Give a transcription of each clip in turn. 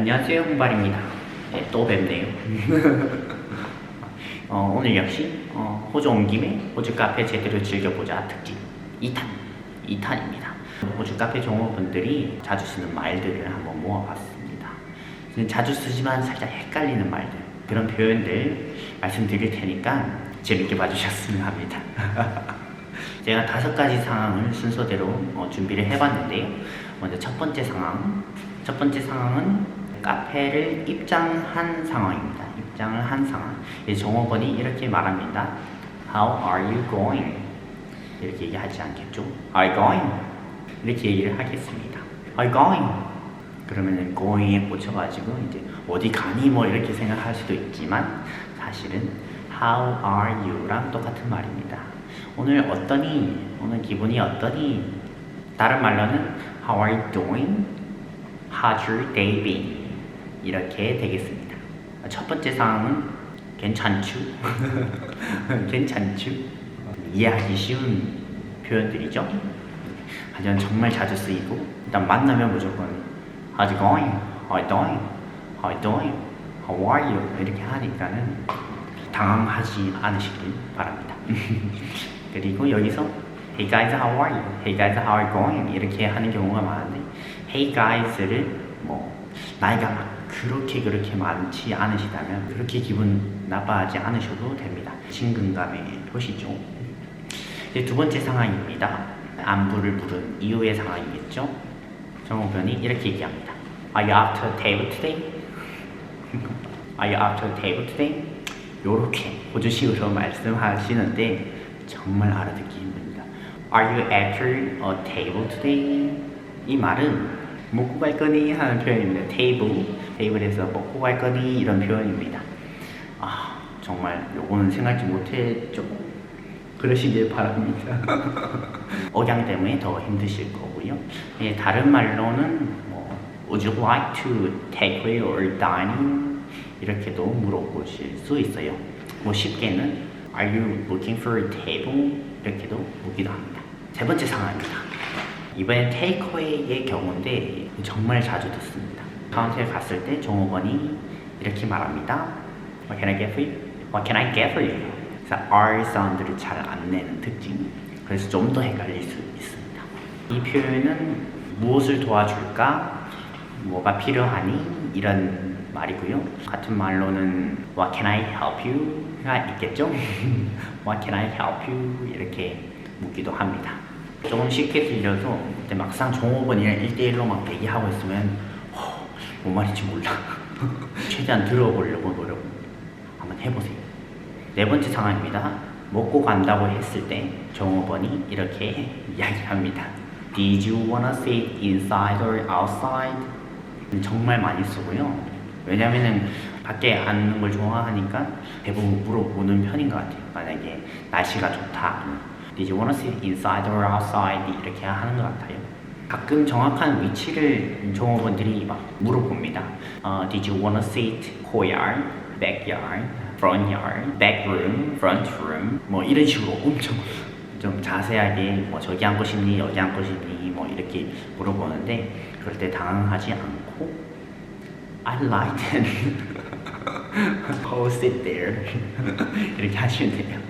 안녕하세요 홍발입니다. 네, 또 뵙네요. 어, 오늘 역시 어, 호주 온 김에 호주 카페 제대로 즐겨보자 특집 2탄 2탄입니다. 호주 카페 종업원들이 자주 쓰는 말들을 한번 모아봤습니다. 자주 쓰지만 살짝 헷갈리는 말들 그런 표현들 말씀드릴 테니까 재밌게 봐주셨으면 합니다. 제가 다섯 가지 상황을 순서대로 어, 준비를 해봤는데요. 먼저 첫 번째 상황. 첫 번째 상황은 카페를 입장한 상황입니다. 입장을 한 상황. 이 종업원이 이렇게 말합니다. How are you going? 이렇게 얘기하지 않겠죠? You going? 이렇게 얘기를 하겠습니다. You going? 그러면은 going에 꽂혀가지고 이제 어디 가니 뭐 이렇게 생각할 수도 있지만 사실은 how are you랑 똑같은 말입니다. 오늘 어떠니? 오늘 기분이 어떠니? 다른 말로는 how are you doing? How's your day been? 이렇게 되겠습니다. 첫 번째 상황은 괜찮죠? 괜찮죠? 이해하기 쉬운 표현들이죠. 하지만 정말 자주 쓰이고 일단 만나면 무조건 How's it going? How you doing? How you doing? How are you? 이렇게 하니까는 당황하지 않으시길 바랍니다. 그리고 여기서 Hey guys, how are you? Hey guys, how are you going? 이렇게 하는 경우가 많은데 Hey guys를 뭐 나이가 막 그렇게 그렇게 많지 않으시다면 그렇게 기분 나빠하지 않으셔도 됩니다. 친근감의 표시죠. 이제 두 번째 상황입니다. 안부를 물은 이후의 상황이겠죠. 정호변이 이렇게 얘기합니다. Are you after table today? Are you after table today? 요렇게 호주식으로 말씀하시는데 정말 알아듣기 힘듭니다. Are you after a table today? 이 말은 먹고 갈 거니 하는 표현입니다. table, table에서 먹고 갈 거니 이런 표현입니다. 아 정말 요거는 생각지 못했죠. 그러시길 바랍니다. 억양 때문에 더 힘드실 거고요. 예, 다른 말로는 뭐, Would you like to take away or dining? 이렇게도 물어보실 수 있어요. 뭐 쉽게는 Are you looking for a table? 이렇게도 묻기도 합니다. 세 번째 상황입니다. 이번엔 테이크웨이의 경우인데 정말 자주 듣습니다. 카운터에 갔을 때 종업원이 이렇게 말합니다. What can I get for you? What can I get for you? 그래서 R 사운드를 잘 안 내는 특징. 그래서 좀 더 헷갈릴 수 있습니다. 이 표현은 무엇을 도와줄까? 뭐가 필요하니? 이런 말이고요. 같은 말로는 What can I help you?가 있겠죠? What can I help you? 이렇게 묻기도 합니다. 조금 쉽게 들려서 막상 종업원이랑 1대1로 막 얘기하고 있으면 허, 뭔 말인지 몰라. 최대한 들어보려고 노력 한번 해보세요. 네 번째 상황입니다. 먹고 간다고 했을 때 종업원이 이렇게 이야기합니다. Did you wanna sit inside or outside? 정말 많이 쓰고요. 왜냐면은 밖에 앉는 걸 좋아하니까 대부분 물어보는 편인 것 같아요. 만약에 날씨가 좋다. Did you wanna sit inside or outside? 이렇게 하는 것 같아요. 가끔 정확한 위치를 종업원들이 막 물어봅니다. 어, Did you wanna sit courtyard, backyard, front yard, back room, front room? 뭐 이런 식으로 엄청 좀 자세하게 뭐 저기 앉고 싶니 여기 앉고 싶니 뭐 이렇게 물어보는데 그럴 때 당황하지 않고 I like it. Go sit there. 이렇게 하시면 돼요.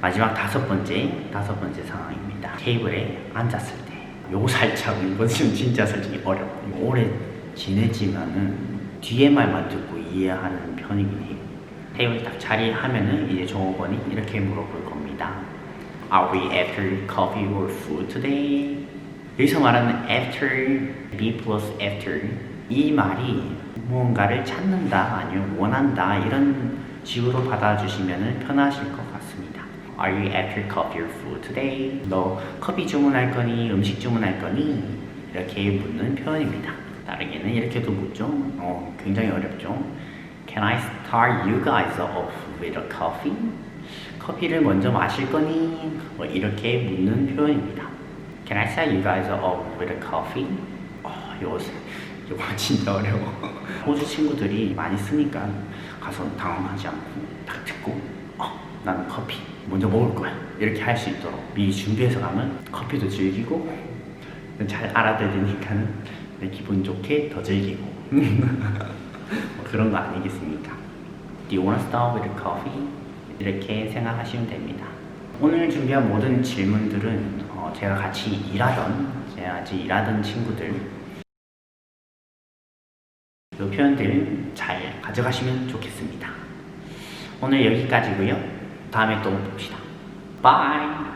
마지막 다섯 번째, 다섯 번째 상황입니다. 테이블에 앉았을 때. 요거 살짝, 이건 진짜 솔직히 어려워. 오래 지내지만은 뒤에 말만 듣고 이해하는 편이긴 해요. 테이블 딱 자리 하면은 이제 종업원이 이렇게 물어볼 겁니다. Are we after coffee or food today? 여기서 말하는 after, be plus after 이 말이 무언가를 찾는다 아니면 원한다 이런 식으로 받아주시면 편하실 것 같습니다. Are you after coffee or food today? 너 커피 주문할 거니 음식 주문할 거니? 이렇게 묻는 표현입니다. 다르게는 이렇게도 묻죠. 어, 굉장히 어렵죠. Can I start you guys off with a coffee? 커피를 먼저 마실 거니? 뭐 이렇게 묻는 표현입니다. Can I start you guys off with a coffee? 어, 이거, 이거 진짜 어려워. 호주 친구들이 많이 쓰니까 가서 당황하지 않고 딱 듣고 어, 나는 커피 먼저 먹을 거야. 이렇게 할 수 있도록 미리 준비해서 가면 커피도 즐기고 잘 알아들으니까 기분 좋게 더 즐기고 뭐 그런 거 아니겠습니까? Do you wanna start with coffee? 이렇게 생각하시면 됩니다. 오늘 준비한 모든 질문들은 어, 제가 같이 일하던 제가 같이 일하던 친구들 이 표현들 잘 가져가시면 좋겠습니다. 오늘 여기까지고요. 다음에 또 봅시다. 바이.